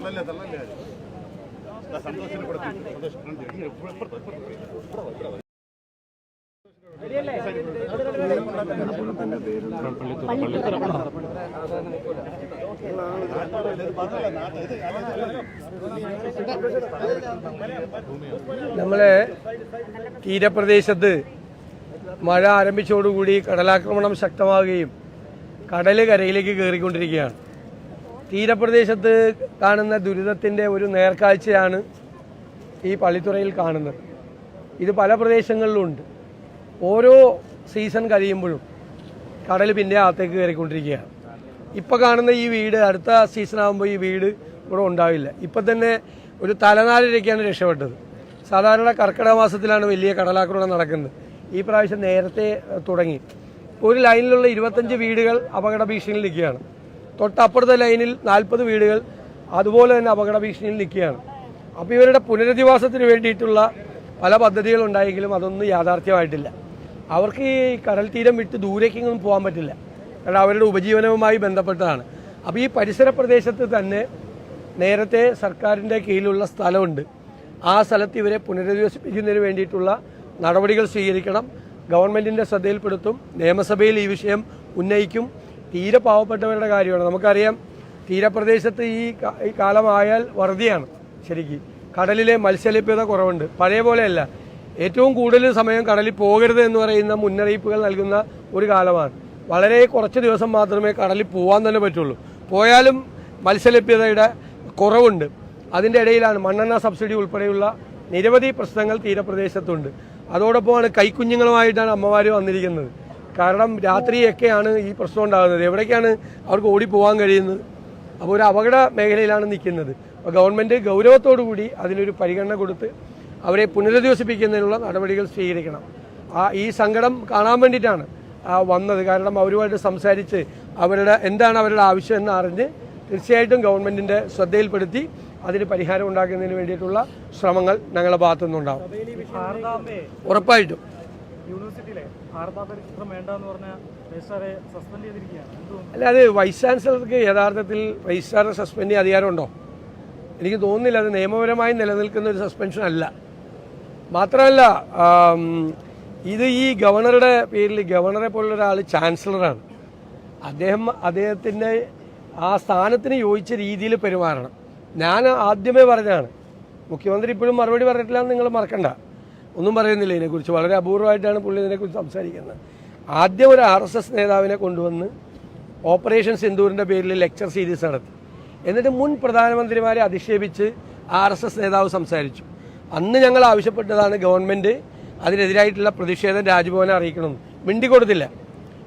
തള്ളല്ലേ തള്ളല്ലേ? സന്തോഷം. നമ്മളെ തീരപ്രദേശത്ത് മഴ ആരംഭിച്ചോടുകൂടി കടലാക്രമണം ശക്തമാവുകയും കടൽ കരയിലേക്ക് കയറിക്കൊണ്ടിരിക്കുകയാണ്. തീരപ്രദേശത്ത് കാണുന്ന ദുരിതത്തിന്റെ ഒരു നേർക്കാഴ്ചയാണ് ഈ പള്ളിത്തുറയിൽ കാണുന്നത്. ഇത് പല പ്രദേശങ്ങളിലുണ്ട് ഓരോ സീസൺ കഴിയുമ്പോഴും കടൽ പിന്നെ അകത്തേക്ക് കയറിക്കൊണ്ടിരിക്കുകയാണ്. ഇപ്പോൾ കാണുന്ന ഈ വീട് അടുത്ത സീസൺ ആകുമ്പോൾ ഈ വീട് ഇവിടെ ഉണ്ടാവില്ല. ഇപ്പം തന്നെ ഒരു തലനാരിഴയ്ക്കാണ് രക്ഷപ്പെട്ടത്. സാധാരണ കർക്കിടക മാസത്തിലാണ് വലിയ കടലാക്രമണം നടക്കുന്നത്. ഈ പ്രാവശ്യം നേരത്തെ തുടങ്ങി. ഒരു ലൈനിലുള്ള ഇരുപത്തഞ്ച് വീടുകൾ അപകട ഭീഷണിയിൽ നിൽക്കുകയാണ്. തൊട്ടപ്പുറത്തെ ലൈനിൽ നാൽപ്പത് വീടുകൾ അതുപോലെ തന്നെ അപകട ഭീഷണിയിൽ നിൽക്കുകയാണ്. അപ്പോൾ ഇവരുടെ പുനരധിവാസത്തിന് വേണ്ടിയിട്ടുള്ള പല പദ്ധതികൾ ഉണ്ടായെങ്കിലും അതൊന്നും യാഥാർത്ഥ്യമായിട്ടില്ല. അവർക്ക് ഈ കടൽ തീരം വിട്ട് ദൂരേക്കൊന്നും പോകാൻ പറ്റില്ല. കാരണം അവരുടെ ഉപജീവനവുമായി ബന്ധപ്പെട്ടതാണ്. അപ്പോൾ ഈ പരിസര പ്രദേശത്ത് തന്നെ നേരത്തെ സർക്കാരിന്റെ കീഴിലുള്ള സ്ഥലമുണ്ട്. ആ സ്ഥലത്ത് ഇവരെ പുനരധിവസിപ്പിക്കുന്നതിന് വേണ്ടിയിട്ടുള്ള നടപടികൾ സ്വീകരിക്കണം. ഗവൺമെന്റിന്റെ ശ്രദ്ധയിൽപ്പെടുത്തും. നിയമസഭയിൽ ഈ വിഷയം ഉന്നയിക്കും. തീരെ പാവപ്പെട്ടവരുടെ കാര്യമാണ്. നമുക്കറിയാം തീരപ്രദേശത്ത് ഈ കാലമായാൽ വറുതിയാണ് ശരിക്കും. കടലിലെ മത്സ്യലഭ്യത കുറവുണ്ട്. പഴയ പോലെയല്ല. ഏറ്റവും കൂടുതൽ സമയം കടലിൽ പോകരുത് എന്ന് പറയുന്ന മുന്നറിയിപ്പുകൾ നൽകുന്ന ഒരു കാലമാണ്. വളരെ കുറച്ച് ദിവസം മാത്രമേ കടലിൽ പോകാൻ തന്നെ പറ്റുള്ളൂ. പോയാലും മത്സ്യലഭ്യതയുടെ കുറവുണ്ട്. അതിന്റെ ഇടയിലാണ് മണ്ണെണ്ണ സബ്സിഡി ഉൾപ്പെടെയുള്ള നിരവധി പ്രശ്നങ്ങൾ തീരപ്രദേശത്തുണ്ട്. അതോടൊപ്പമാണ് കൈക്കുഞ്ഞുങ്ങളുമായിട്ടാണ് അമ്മമാർ വന്നിരിക്കുന്നത്. കാരണം രാത്രിയൊക്കെയാണ് ഈ പ്രശ്നം ഉണ്ടാകുന്നത്. എവിടേക്കാണ് അവർക്ക് ഓടിപ്പോകാൻ കഴിയുന്നത്? അപ്പോൾ ഒരു അപകട മേഖലയിലാണ് നിൽക്കുന്നത്. അപ്പോൾ ഗവൺമെന്റ് ഗൗരവത്തോടു കൂടി അതിനൊരു പരിഗണന കൊടുത്ത് അവരെ പുനരധിവസിപ്പിക്കുന്നതിനുള്ള നടപടികൾ സ്വീകരിക്കണം. ആ ഈ സങ്കടം കാണാൻ വേണ്ടിയിട്ടാണ് വന്നത്. കാരണം അവരുമായിട്ട് സംസാരിച്ച് അവരുടെ എന്താണ് അവരുടെ ആവശ്യം എന്ന് അറിഞ്ഞ് തീർച്ചയായിട്ടും ഗവൺമെന്റിന്റെ ശ്രദ്ധയിൽപ്പെടുത്തി അതിന് പരിഹാരം ഉണ്ടാക്കുന്നതിന് വേണ്ടിയിട്ടുള്ള ശ്രമങ്ങൾ ഞങ്ങളുടെ ഭാഗത്തുനിന്നുണ്ടാവും. ഉറപ്പായിട്ടും. യൂണിവേഴ്സിറ്റിയിലെ ശാരദാമ്മയുടെ വേണ്ട വേണ്ടെന്ന് പറഞ്ഞ രജിസ്ട്രാറെ സസ്പെൻഡ് ചെയ്തിരിക്കുകയാണ്. അല്ല അത് വൈസ് ചാൻസലർക്ക് യഥാർത്ഥത്തിൽ രജിസ്ട്രാറെ സസ്പെൻഡ് ചെയ്യാൻ അധികാരമുണ്ടോ? എനിക്ക് തോന്നുന്നില്ല അത് നിയമപരമായി നിലനിൽക്കുന്ന ഒരു സസ്പെൻഷൻ അല്ല. മാത്രമല്ല ഇത് ഈ ഗവർണറുടെ പേരിൽ ഗവർണറെ പോലുള്ള ഒരാൾ ചാൻസലറാണ്. അദ്ദേഹം അദ്ദേഹത്തിന്റെ ആ സ്ഥാനത്തിന് യോജിച്ച രീതിയിൽ പെരുമാറണം. ഞാൻ ആദ്യമേ പറഞ്ഞതാണ് മുഖ്യമന്ത്രി ഇപ്പോഴും മറുപടി പറഞ്ഞിട്ടില്ലാന്ന് നിങ്ങൾ മറക്കണ്ട. ഒന്നും പറയുന്നില്ല ഇതിനെക്കുറിച്ച്. വളരെ അപൂർവമായിട്ടാണ് പുള്ളി ഇതിനെക്കുറിച്ച് സംസാരിക്കുന്നത്. ആദ്യം ഒരു ആർ എസ് എസ് നേതാവിനെ കൊണ്ടുവന്ന് ഓപ്പറേഷൻ സിന്ദൂരിന്റെ പേരിൽ ലെക്ചർ സീരീസ് നടത്തി. എന്നിട്ട് മുൻ പ്രധാനമന്ത്രിമാരെ അധിക്ഷേപിച്ച് ആർ എസ് എസ് നേതാവ് സംസാരിച്ചു. അന്ന് ഞങ്ങൾ ആവശ്യപ്പെട്ടതാണ് ഗവൺമെന്റ് അതിനെതിരായിട്ടുള്ള പ്രതിഷേധം രാജ്ഭവനെ അറിയിക്കണം മിണ്ടിക്കൊടുത്തില്ല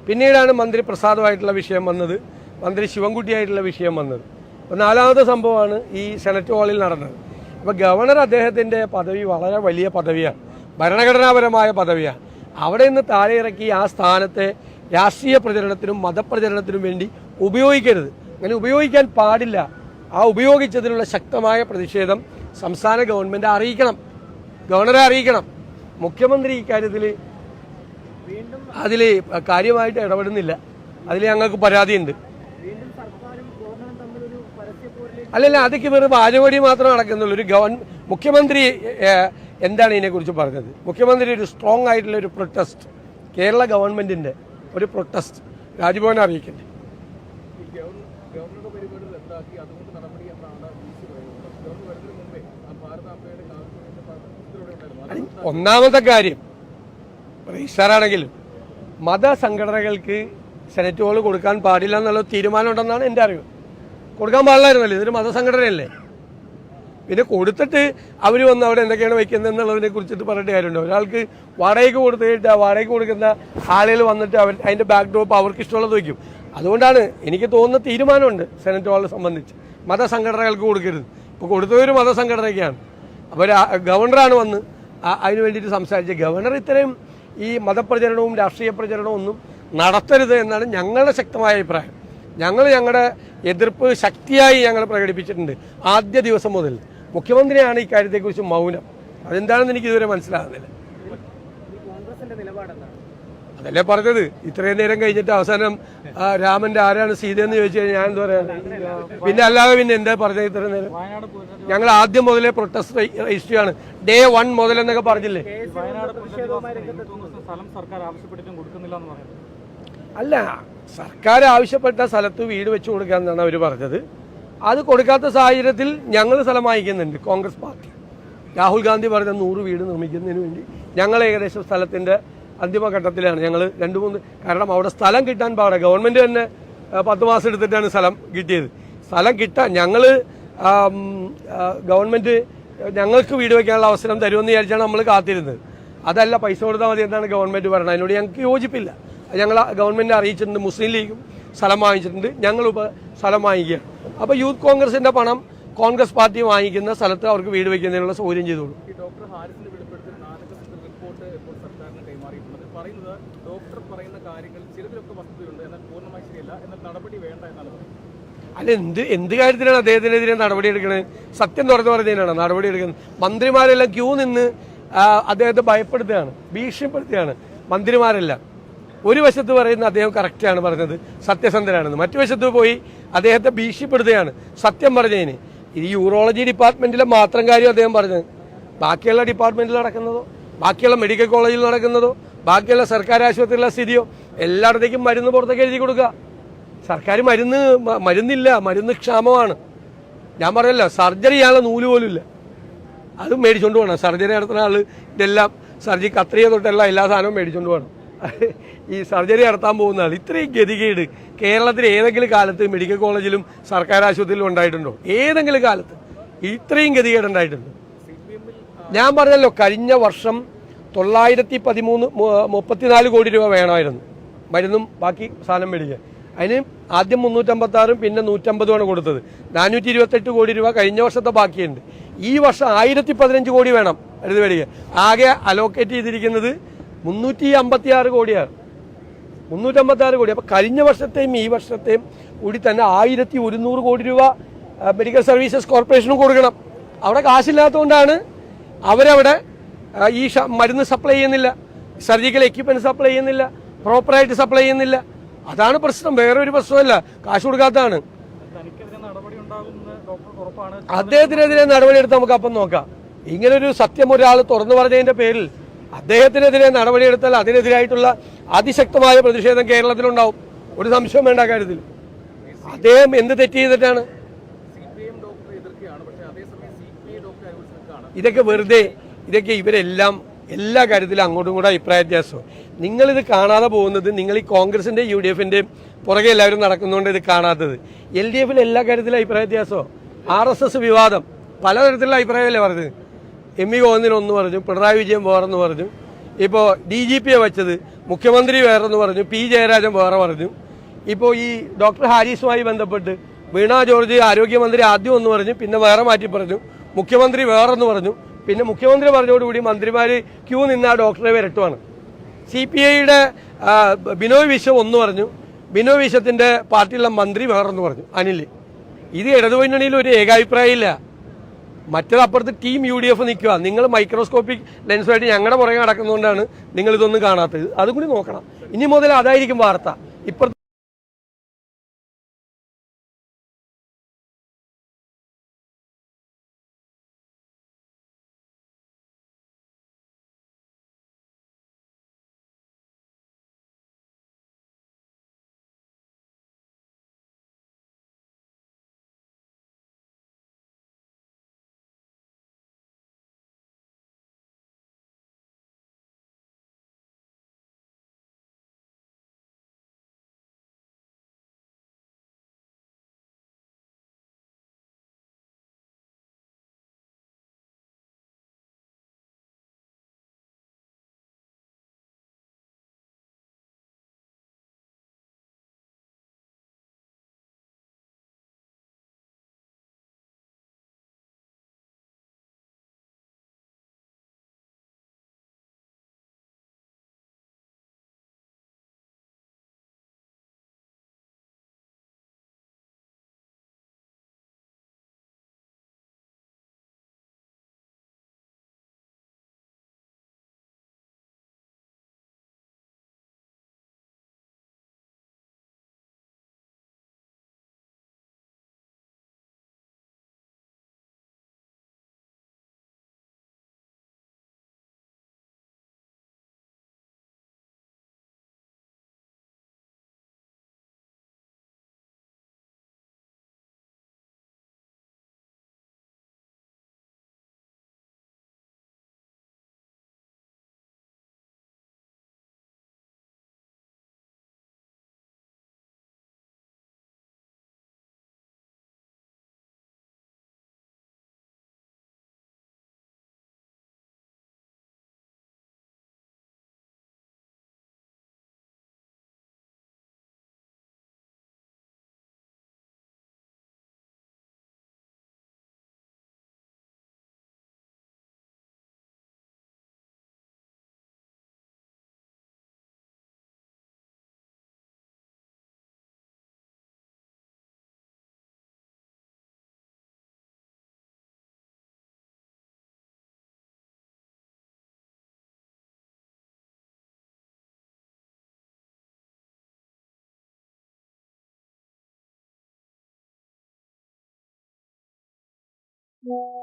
പിന്നീടാണ് മന്ത്രി പ്രസാദമായിട്ടുള്ള വിഷയം വന്നത്. മന്ത്രി ശിവൻകുട്ടിയായിട്ടുള്ള വിഷയം വന്നത്. അപ്പോൾ നാലാമത്തെ സംഭവമാണ് ഈ സെനറ്റ് ഹാളിൽ നടന്നത്. അപ്പോൾ ഗവർണർ അദ്ദേഹത്തിന്റെ പദവി വളരെ വലിയ പദവിയാണ്. ഭരണഘടനാപരമായ പദവിയാണ് അവിടെ നിന്ന് താഴെ ഇറക്കി ആ സ്ഥാനത്തെ രാഷ്ട്രീയ പ്രചരണത്തിനും മതപ്രചരണത്തിനും വേണ്ടി ഉപയോഗിക്കരുത്. അങ്ങനെ ഉപയോഗിക്കാൻ പാടില്ല. ആ ഉപയോഗിച്ചതിനുള്ള ശക്തമായ പ്രതിഷേധം സംസ്ഥാന ഗവൺമെന്റ് അറിയിക്കണം. ഗവർണറെ അറിയിക്കണം. മുഖ്യമന്ത്രി ഇക്കാര്യത്തിൽ അതിൽ കാര്യമായിട്ട് ഇടപെടുന്നില്ല. അതിൽ ഞങ്ങൾക്ക് പരാതിയുണ്ട്. അല്ലല്ല അതൊക്കെ വെറും വാചകടി മാത്രം നടക്കുന്നുള്ളൂ. ഒരു ഗവൺ മുഖ്യമന്ത്രി എന്താണ് ഇതിനെക്കുറിച്ച് പറഞ്ഞത്? മുഖ്യമന്ത്രി ഒരു സ്ട്രോങ് ആയിട്ടുള്ള ഒരു പ്രൊട്ടസ്റ്റ് കേരള ഗവൺമെന്റിന്റെ ഒരു പ്രൊട്ടസ്റ്റ് രാജ്ഭവനെ അറിയിക്കട്ടെ. ഒന്നാമത്തെ കാര്യം റീസാറാണെങ്കിലും മതസംഘടനകൾക്ക് സെനറ്റ് ഹോൾ കൊടുക്കാൻ പാടില്ല എന്നുള്ള തീരുമാനം ഉണ്ടെന്നാണ് എന്റെ അറിവ്. കൊടുക്കാൻ പാടില്ലായിരുന്നല്ലോ ഇതൊരു മതസംഘടനയല്ലേ? പിന്നെ കൊടുത്തിട്ട് അവർ വന്ന് അവിടെ എന്തൊക്കെയാണ് വയ്ക്കുന്നത് എന്നുള്ളതിനെ കുറിച്ചിട്ട് പറഞ്ഞിട്ട് കാര്യമുണ്ട്. ഒരാൾക്ക് വാടകയ്ക്ക് കൊടുത്തിട്ട് ആ വാടകയ്ക്ക് കൊടുക്കുന്ന ആളുകൾ വന്നിട്ട് അവർ അതിന്റെ ബാക്ക് ഡ്രോപ്പ് അവർക്ക് ഇഷ്ടമുള്ളത് വയ്ക്കും. അതുകൊണ്ടാണ് എനിക്ക് തോന്നുന്ന തീരുമാനമുണ്ട് സെനറ്റ് ഹാളിനെ സംബന്ധിച്ച്. മതസംഘടനകൾക്ക് കൊടുക്കരുത്. ഇപ്പോൾ കൊടുത്തതൊരു മതസംഘടനയ്ക്കാണ്. അപ്പോൾ ഗവർണറാണ് വന്ന് അതിന് വേണ്ടിയിട്ട് സംസാരിച്ചത്. ഗവർണർ ഇത്രയും ഈ മതപ്രചരണവും രാഷ്ട്രീയ പ്രചരണവും ഒന്നും നടത്തരുത് എന്നാണ് ഞങ്ങളുടെ ശക്തമായ അഭിപ്രായം. ഞങ്ങൾ ഞങ്ങളുടെ എതിർപ്പ് ശക്തിയായി ഞങ്ങൾ പ്രകടിപ്പിച്ചിട്ടുണ്ട് ആദ്യ ദിവസം മുതൽ. മുഖ്യമന്ത്രിയാണ് ഈ കാര്യത്തെക്കുറിച്ച് മൗനം. അതെന്താണെന്ന് എനിക്ക് ഇതുവരെ മനസ്സിലാകുന്നില്ല. അതല്ലേ പറഞ്ഞത്? ഇത്രയും നേരം കഴിഞ്ഞിട്ട് അവസാനം ആ, രാമന്റെ ആരാണ് സീത എന്ന് ചോദിച്ചു കഴിഞ്ഞാൽ ഞാൻ എന്താ പറയാ? പിന്നെ അല്ലാതെ പിന്നെ എന്താ പറഞ്ഞത് ഇത്രയും നേരം? ഞങ്ങൾ ആദ്യം മുതലേ പ്രൊട്ടസ്റ്റ് രജിസ്റ്റർ ആണ്. ഡേ വൺ മുതൽ എന്നൊക്കെ പറഞ്ഞില്ലേ അല്ല സർക്കാർ ആവശ്യപ്പെട്ട സ്ഥലത്ത് വീട് വെച്ച് കൊടുക്കാന്നാണ് അവർ പറഞ്ഞത്. അത് കൊടുക്കാത്ത സാഹചര്യത്തിൽ ഞങ്ങൾ സ്ഥലം വാങ്ങിക്കുന്നുണ്ട് കോൺഗ്രസ് പാർട്ടി. രാഹുൽ ഗാന്ധി പറഞ്ഞ നൂറ് വീട് നിർമ്മിക്കുന്നതിന് വേണ്ടി ഞങ്ങൾ ഏകദേശം സ്ഥലത്തിന്റെ അന്തിമഘട്ടത്തിലാണ്. ഞങ്ങൾ രണ്ട് മൂന്ന് കാരണം അവിടെ സ്ഥലം കിട്ടാൻ പാടെ. ഗവൺമെന്റ് തന്നെ പത്ത് മാസം എടുത്തിട്ടാണ് സ്ഥലം കിട്ടിയത്. സ്ഥലം കിട്ടാൻ ഞങ്ങൾ ഗവൺമെന്റ് ഞങ്ങൾക്ക് വീട് വയ്ക്കാനുള്ള അവസരം തരുമെന്ന് വിചാരിച്ചാണ് നമ്മൾ കാത്തിരുന്നത്. അതല്ല പൈസ കൊടുത്താൽ മതി എന്നാണ് ഗവൺമെന്റ് പറയുന്നത് അതിനോട് ഞങ്ങൾക്ക് യോജിപ്പില്ല. ഞങ്ങൾ ഗവൺമെന്റ് അറിയിച്ചിട്ടുണ്ട് മുസ്ലിം ലീഗും സ്ഥലം വാങ്ങിച്ചിട്ടുണ്ട്. ഞങ്ങളിപ്പോൾ സ്ഥലം വാങ്ങിക്കുകയാണ്. അപ്പോൾ യൂത്ത് കോൺഗ്രസിന്റെ പണം കോൺഗ്രസ് പാർട്ടി വാങ്ങിക്കുന്ന സ്ഥലത്ത് അവർക്ക് വീട് വയ്ക്കുന്നതിനുള്ള സൗകര്യം ചെയ്തോളൂ. ഡോക്ടർ പറയുന്നത് പറയുന്ന കാര്യങ്ങൾ ചിലതിലൊക്കെ വസ്തുതയുണ്ട് എന്നാൽ പൂർണമായി ശരിയല്ല. എന്നാൽ നടപടി വേണ്ട എന്നാണ് അല്ല എന്ത് എന്ത് കാര്യത്തിലാണ് അദ്ദേഹത്തിനെതിരെ നടപടി എടുക്കുന്നത് സത്യം തുറന്നു പറഞ്ഞതിനാണ് നടപടി എടുക്കുന്നത്. മന്ത്രിമാരെല്ലാം ക്യൂ നിന്ന് അദ്ദേഹത്തെ ഭയപ്പെടുത്തുകയാണ് ഭീഷണിപ്പെടുത്തുകയാണ് മന്ത്രിമാരെല്ലാം. ഒരു വശത്ത് പറയുന്ന അദ്ദേഹം കറക്റ്റാണ് പറഞ്ഞത് സത്യസന്ധനാണെന്ന്. മറ്റു വശത്ത് പോയി അദ്ദേഹത്തെ ഭീഷണിപ്പെടുത്തുകയാണ്. സത്യം പറഞ്ഞതിന്. ഈ യൂറോളജി ഡിപ്പാർട്ട്മെന്റിലെ മാത്രം കാര്യം അദ്ദേഹം പറഞ്ഞത്. ബാക്കിയുള്ള ഡിപ്പാർട്ട്മെന്റിൽ നടക്കുന്നതോ ബാക്കിയുള്ള മെഡിക്കൽ കോളേജിൽ നടക്കുന്നതോ ബാക്കിയുള്ള സർക്കാർ ആശുപത്രിയിലെ സ്ഥിതിയോ എല്ലായിടത്തേക്കും മരുന്ന് പുറത്തേക്ക് എഴുതി കൊടുക്കുക. സർക്കാർ മരുന്ന് മരുന്നില്ല മരുന്ന് ക്ഷാമമാണ്. ഞാൻ പറഞ്ഞല്ലോ സർജറി ചെയ്യാനുള്ള നൂൽ പോലും ഇല്ല. അത് മേടിച്ചോണ്ട് പോകണം സർജറി നടത്തുന്ന ആൾ ഇതെല്ലാം സർജറി കത്രിക തൊട്ടെല്ലാം എല്ലാ സാധനവും മേടിച്ചോണ്ട് പോകണം ഈ സർജറി നടത്താൻ പോകുന്ന ആൾ ഇത്രയും ഗതികേട് കേരളത്തിൽ ഏതെങ്കിലും കാലത്ത് മെഡിക്കൽ കോളേജിലും സർക്കാർ ആശുപത്രിയിലും ഉണ്ടായിട്ടുണ്ടോ? ഏതെങ്കിലും കാലത്ത്. ഇത്രയും ഗതികേട് ഉണ്ടായിട്ടുണ്ട്. ഞാൻ പറഞ്ഞല്ലോ കഴിഞ്ഞ വർഷം തൊള്ളായിരത്തി പതിമൂന്ന് മുപ്പത്തിനാല് കോടി രൂപ വേണമായിരുന്നു. മരുന്നും ബാക്കി സാധനം മേടിക്കാൻ. അതിന് ആദ്യം മുന്നൂറ്റമ്പത്താറും പിന്നെ നൂറ്റമ്പതുമാണ് കൊടുത്തത്. നാനൂറ്റി ഇരുപത്തെട്ട് കോടി രൂപ കഴിഞ്ഞ വർഷത്തെ ബാക്കിയുണ്ട്. ഈ വർഷം ആയിരത്തി പതിനഞ്ച് കോടി വേണം മരുന്ന് മേടിക്കുക ആകെ അലോക്കേറ്റ് ചെയ്തിരിക്കുന്നത് മുന്നൂറ്റി അമ്പത്തി ആറ് കോടിയാണ്. മുന്നൂറ്റമ്പത്തി ആറ് കോടി. അപ്പോൾ കഴിഞ്ഞ വർഷത്തെയും ഈ വർഷത്തെയും കൂടി തന്നെ ആയിരത്തി ഒരുന്നൂറ് കോടി രൂപ മെഡിക്കൽ സർവീസസ് കോർപ്പറേഷനും കൊടുക്കണം. അവിടെ കാശില്ലാത്തതുകൊണ്ടാണ് അവരവിടെ ഈ മരുന്ന് സപ്ലൈ ചെയ്യുന്നില്ല. സർജിക്കൽ എക്യുപ്മെന്റ് സപ്ലൈ ചെയ്യുന്നില്ല. പ്രോപ്പറായിട്ട് സപ്ലൈ ചെയ്യുന്നില്ല. അതാണ് പ്രശ്നം. വേറെ ഒരു പ്രശ്നമല്ല കാശ് കൊടുക്കാത്തതാണ്. അദ്ദേഹത്തിനെതിരെ നടപടി എടുത്ത് ഡോക്ടർക്ക് ഉറപ്പാണ്. അദ്ദേഹത്തിനെതിരെ നടപടിയെടുത്ത് നമുക്ക് അപ്പം നോക്കാം. ഇങ്ങനൊരു സത്യം ഒരാൾ തുറന്നു പറഞ്ഞതിന്റെ പേരിൽ അദ്ദേഹത്തിനെതിരെ നടപടിയെടുത്താൽ അതിനെതിരായിട്ടുള്ള അതിശക്തമായ പ്രതിഷേധം കേരളത്തിലുണ്ടാവും. ഒരു സംശയം വേണ്ട കാര്യത്തിൽ. അദ്ദേഹം എന്ത് തെറ്റ് ചെയ്തിട്ടാണ്? ഇതൊക്കെ വെറുതെ ഇതൊക്കെ ഇവരെല്ലാം എല്ലാ കാര്യത്തിലും അങ്ങോട്ടും ഇങ്ങോട്ടും അഭിപ്രായ വ്യത്യാസം? നിങ്ങളിത് കാണാതെ പോകുന്നത് നിങ്ങൾ ഈ കോൺഗ്രസിന്റെ യു ഡി എഫിന്റെയും പുറകെ എല്ലാവരും നടക്കുന്നതുകൊണ്ട് ഇത് കാണാത്തത്. എൽ ഡി എഫിൽ എല്ലാ കാര്യത്തിലും അഭിപ്രായ വ്യത്യാസമോ ആർ എസ് എസ് വിവാദം. പലതരത്തിലുള്ള അഭിപ്രായമല്ലേ പറഞ്ഞത്? എം ഇ ഗോവിന്ദനൊന്ന് പറഞ്ഞു പിണറായി വിജയൻ വേറെന്ന് പറഞ്ഞു. ഇപ്പോൾ ഡി ജി പിയെ വെച്ചത് മുഖ്യമന്ത്രി വേറെന്ന് പറഞ്ഞു പി ജയരാജൻ വേറെ പറഞ്ഞു. ഇപ്പോൾ ഈ ഡോക്ടർ ഹാരിസുമായി ബന്ധപ്പെട്ട് വീണ ജോർജ് ആരോഗ്യമന്ത്രി ആദ്യം ഒന്ന് പറഞ്ഞു പിന്നെ വേറെ മാറ്റി പറഞ്ഞു മുഖ്യമന്ത്രി വേറെന്ന് പറഞ്ഞു. പിന്നെ മുഖ്യമന്ത്രി പറഞ്ഞതോടുകൂടി മന്ത്രിമാർ ക്യൂ നിന്ന് ആ ഡോക്ടറെ വരട്ടുവാണ്. സി പി ഐയുടെ ബിനോയ് വിശ്വം ഒന്ന് പറഞ്ഞു ബിനോയ് വിശ്വത്തിന്റെ പാർട്ടിയിലുള്ള മന്ത്രി വേറെന്ന് പറഞ്ഞു അനിൽ ഇത് ഇടതുമുന്നണിയിൽ ഒരു ഏകാഭിപ്രായമില്ല. മറ്റത് അപ്പുറത്ത് ടീം യു ഡി എഫ് നിൽക്കുക. നിങ്ങൾ മൈക്രോസ്കോപ്പിക് ലെൻസുമായിട്ട് ഞങ്ങളുടെ പുറകെ നടക്കുന്നതുകൊണ്ടാണ് നിങ്ങൾ ഇതൊന്നും കാണാത്തത്. അതും കൂടി നോക്കണം. ഇനി മുതൽ അതായിരിക്കും വാർത്ത. ഇപ്പുറത്ത് Yeah.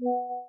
Yeah.